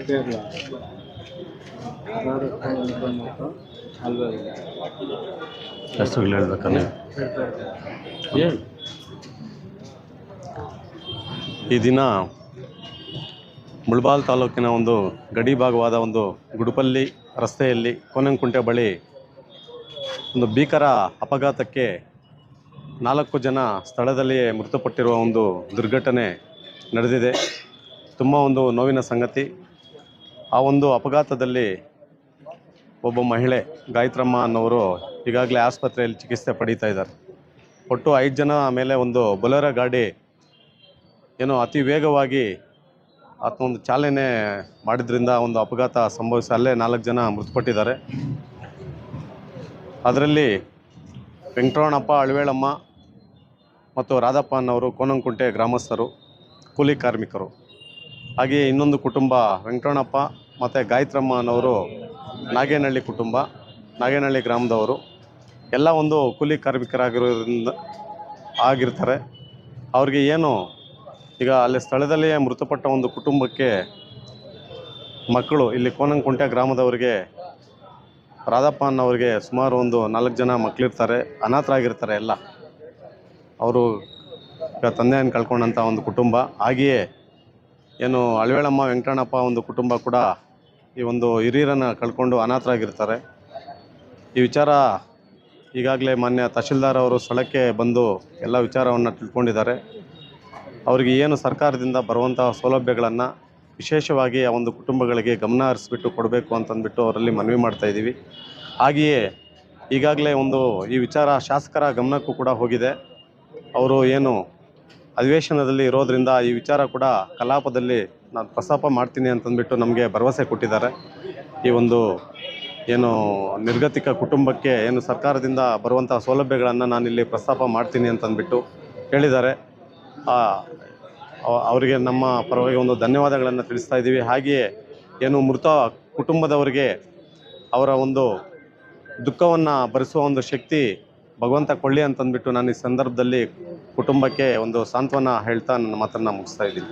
ಕೇರಳ ಕರ್ನಾಟಕ ಬಂದ್ಬಿಟ್ಟು ಅಲ್ವೇ ಹೆಸರುಗಳು ಹೇಳ್ಬೇಕಲ್ಲ ಹೇಳಿ ಈ ದಿನ ಮುಳ್ಬಾಲ್ ತಾಲೂಕಿನ ಒಂದು ಗಡಿ ಭಾಗವಾದ ಒಂದು ಗುಡುಪಲ್ಲಿ ರಸ್ತೆಯಲ್ಲಿ ಕೋನಂಕುಂಟೆ ಬಳಿ ಒಂದು ಭೀಕರ ಅಪಘಾತಕ್ಕೆ ನಾಲ್ಕು ಜನ ಸ್ಥಳದಲ್ಲಿಯೇ ಮೃತಪಟ್ಟಿರುವ ಒಂದು ದುರ್ಘಟನೆ ನಡೆದಿದೆ. ತುಂಬ ಒಂದು ನೋವಿನ ಸಂಗತಿ. ಆ ಒಂದು ಅಪಘಾತದಲ್ಲಿ ಒಬ್ಬ ಮಹಿಳೆ ಗಾಯತ್ರಮ್ಮ ಅನ್ನೋರು ಈಗಾಗಲೇ ಆಸ್ಪತ್ರೆಯಲ್ಲಿ ಚಿಕಿತ್ಸೆ ಪಡೀತಾ ಇದ್ದಾರೆ. ಒಟ್ಟು ಐದು ಜನ ಮೇಲೆ ಒಂದು ಬೊಲರ ಗಾಡಿ ಏನೋ ಅತಿ ವೇಗವಾಗಿ ಆತ ಒಂದು ಚಾಲನೆ ಮಾಡಿದ್ರಿಂದ ಒಂದು ಅಪಘಾತ ಸಂಭವಿಸಿ ಅಲ್ಲೇ ನಾಲ್ಕು ಜನ ಮೃತಪಟ್ಟಿದ್ದಾರೆ. ಅದರಲ್ಲಿ ವೆಂಕಟರಮಣಪ್ಪ, ಅಳವೇಳಮ್ಮ ಮತ್ತು ರಾಧಪ್ಪ ಅನ್ನೋರು ಕೋನಂಕುಂಟೆ ಗ್ರಾಮಸ್ಥರು, ಕೂಲಿ ಕಾರ್ಮಿಕರು. ಹಾಗೆಯೇ ಇನ್ನೊಂದು ಕುಟುಂಬ, ವೆಂಕಟಣ್ಣಪ್ಪ ಮತ್ತು ಗಾಯತ್ರಮ್ಮ ಅನ್ನೋರು ನಾಗೇನಹಳ್ಳಿ ಕುಟುಂಬ, ನಾಗೇನಹಳ್ಳಿ ಗ್ರಾಮದವರು. ಎಲ್ಲ ಒಂದು ಕೂಲಿ ಕಾರ್ಮಿಕರಾಗಿರೋದ್ರಿಂದ ಆಗಿರ್ತಾರೆ. ಅವ್ರಿಗೆ ಏನು ಈಗ ಅಲ್ಲಿ ಸ್ಥಳದಲ್ಲಿಯೇ ಮೃತಪಟ್ಟ ಒಂದು ಕುಟುಂಬಕ್ಕೆ ಮಕ್ಕಳು, ಇಲ್ಲಿ ಕೋನಂಕುಂಟೆ ಗ್ರಾಮದವರಿಗೆ ರಾಧಪ್ಪ ಅನ್ನೋರಿಗೆ ಸುಮಾರು ಒಂದು ನಾಲ್ಕು ಜನ ಮಕ್ಕಳಿರ್ತಾರೆ ಅನಾಥರಾಗಿರ್ತಾರೆ ಎಲ್ಲ. ಅವರು ತಂದೆಯನ್ನು ಕಳ್ಕೊಂಡಂಥ ಒಂದು ಕುಟುಂಬ. ಹಾಗೆಯೇ ಏನು ಅಳವೇಳಮ್ಮ ವೆಂಕಟಣ್ಣಪ್ಪ ಒಂದು ಕುಟುಂಬ ಕೂಡ ಈ ಒಂದು ಹಿರಿಯರನ್ನು ಕಳ್ಕೊಂಡು ಅನಾಥರಾಗಿರ್ತಾರೆ. ಈ ವಿಚಾರ ಈಗಾಗಲೇ ಮಾನ್ಯ ತಹಶೀಲ್ದಾರ್ ಅವರು ಸ್ಥಳಕ್ಕೆ ಬಂದು ಎಲ್ಲ ವಿಚಾರವನ್ನು ತಿಳ್ಕೊಂಡಿದ್ದಾರೆ. ಅವರಿಗೆ ಏನು ಸರ್ಕಾರದಿಂದ ಬರುವಂತಹ ಸೌಲಭ್ಯಗಳನ್ನು ವಿಶೇಷವಾಗಿ ಆ ಒಂದು ಕುಟುಂಬಗಳಿಗೆ ಗಮನ ಹರಿಸ್ಬಿಟ್ಟು ಕೊಡಬೇಕು ಅಂತಂದ್ಬಿಟ್ಟು ಅವರಲ್ಲಿ ಮನವಿ ಮಾಡ್ತಾ ಇದ್ದೀವಿ. ಹಾಗೆಯೇ ಈಗಾಗಲೇ ಒಂದು ಈ ವಿಚಾರ ಶಾಸಕರ ಗಮನಕ್ಕೂ ಕೂಡ ಹೋಗಿದೆ. ಅವರು ಏನು ಅಧಿವೇಶನದಲ್ಲಿ ಇರೋದ್ರಿಂದ ಈ ವಿಚಾರ ಕೂಡ ಕಲಾಪದಲ್ಲಿ ನಾನು ಪ್ರಸ್ತಾಪ ಮಾಡ್ತೀನಿ ಅಂತಂದ್ಬಿಟ್ಟು ನಮಗೆ ಭರವಸೆ ಕೊಟ್ಟಿದ್ದಾರೆ. ಈ ಒಂದು ಏನು ನಿರ್ಗತಿಕ ಕುಟುಂಬಕ್ಕೆ ಏನು ಸರ್ಕಾರದಿಂದ ಬರುವಂಥ ಸೌಲಭ್ಯಗಳನ್ನು ನಾನಿಲ್ಲಿ ಪ್ರಸ್ತಾಪ ಮಾಡ್ತೀನಿ ಅಂತಂದ್ಬಿಟ್ಟು ಹೇಳಿದ್ದಾರೆ. ಅವರಿಗೆ ನಮ್ಮ ಪರವಾಗಿ ಒಂದು ಧನ್ಯವಾದಗಳನ್ನು ತಿಳಿಸ್ತಾ ಇದ್ದೀವಿ. ಹಾಗೆಯೇ ಏನು ಮೃತ ಕುಟುಂಬದವರಿಗೆ ಅವರ ಒಂದು ದುಃಖವನ್ನು ಭರಿಸುವ ಒಂದು ಶಕ್ತಿ ಭಗವಂತ ಕೊಳ್ಳಿ ಅಂತಂದ್ಬಿಟ್ಟು ನಾನು ಈ ಸಂದರ್ಭದಲ್ಲಿ ಕುಟುಂಬಕ್ಕೆ ಒಂದು ಸಾಂತ್ವನ ಹೇಳ್ತಾ ನನ್ನ ಮಾತನ್ನು ಮುಗಿಸ್ತಾ ಇದ್ದೀನಿ.